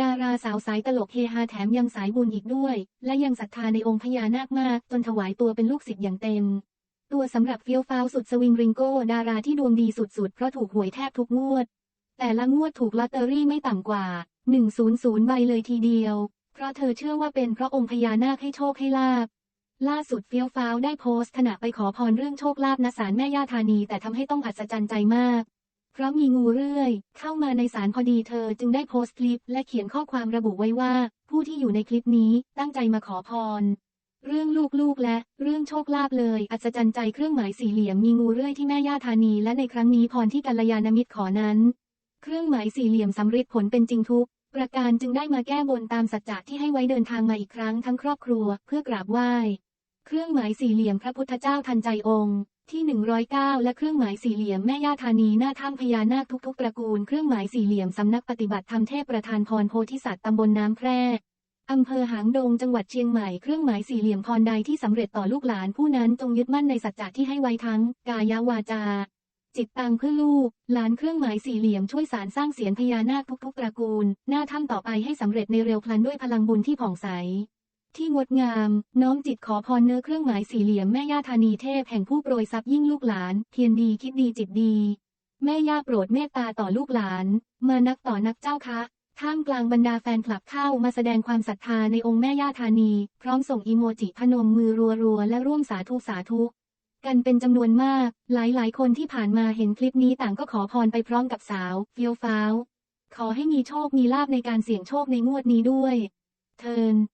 ดาราสาวสายตลกเฮฮาแถมยังสายบุญอีกด้วย และยังศรัทธาในองค์พญานาคมาก จนถวายตัวเป็นลูกศิษย์อย่างเต็ม ตัวสำหรับเฟี้ยวฟ้าวสุดสวิงริงโก้ดาราที่ดวงดีสุดๆ เพราะถูกหวยแทบทุกงวด แต่ละงวดถูกลอตเตอรี่ไม่ต่ำกว่า 100 ใบเลยทีเดียว เพราะเธอเชื่อว่าเป็นเพราะองค์พญานาคให้โชคให้ลาบ ล่าสุดเฟี้ยวฟ้าวได้โพสต์ขณะไปขอพรเรื่องโชคลาภณศาลแม่ย่าธานีแต่ทำให้ต้องอัศจรรย์ใจมาก เพราะมีงูเรื่อย เข้ามาในศาลพอดีเธอจึงได้โพสต์คลิป และเขียนข้อความระบุไว้ว่า ผู้ที่อยู่ในคลิปนี้ตั้งใจมาขอพร เรื่องลูกๆและเรื่องโชคลาภเลย อัศจรรย์ใจเครื่องหมายสี่เหลี่ยมมีงูเรื่อยที่แม่ย่าธานีและในครั้งนี้พรที่กัลยาณมิตรขอนั้น เครื่องหมายสี่เหลี่ยมสำเร็จผลเป็นจริงทุกประการจึงได้มาแก้บนตามสัจจะที่ให้ไว้เดินทางมาอีกครั้งทั้งครอบครัว เพื่อกราบไหว้ เครื่องหมายสี่เหลี่ยมพระพุทธเจ้าทันใจองค์ที่ 109 และเครื่องหมายสี่เหลี่ยมแม่ย่าธานีหน้าถ้ำพญานาคทุกๆตระกูล เครื่องหมายสี่เหลี่ยมสำนักปฏิบัติธรรมเทพประธานพรโพธิสัตว์ตำบลน้ำแพร่อำเภอหางดงจังหวัดเชียงใหม่เครื่องหมายสี่เหลี่ยมพรใดที่สำเร็จต่อลูกหลานผู้นั้นจงยึดมั่นในสัจจะที่ให้ไว้ทั้ง กายวาจา จิตตังเพื่อลูก หลานเครื่องหมายสี่เหลี่ยมช่วยสารสร้างเสียงพญานาคทุกๆตระกูล หน้าถ้ำต่อไปให้สำเร็จในเร็วพลันด้วยพลังบุญที่ผ่องใส ที่งดงาม น้อมจิตขอพรเนื้อเครื่องหมายสี่เหลี่ยมแม่ย่าธานีเทพแห่งผู้โปรยทรัพย์ยิ่งลูกหลาน เพียรดีคิดดีจิตดี แม่ย่าโปรดเมตตาต่อลูกหลาน มานักต่อนักเจ้าคะท่ามกลางบรรดาแฟนคลับเข้ามาแสดงความศรัทธาในองค์แม่ย่าธานี พร้อมส่งอีโมจิพนมมือรัวๆ และร่วมสาธุสาธุ กันเป็นจำนวนมาก หลายๆ คนที่ผ่านมาเห็นคลิปนี้ต่างก็ขอพรไปพร้อมกับสาวเฟียวฟ้าว ขอให้มีโชคมีลาบในการเสี่ยงโชคในงวดนี้ด้วย เทิน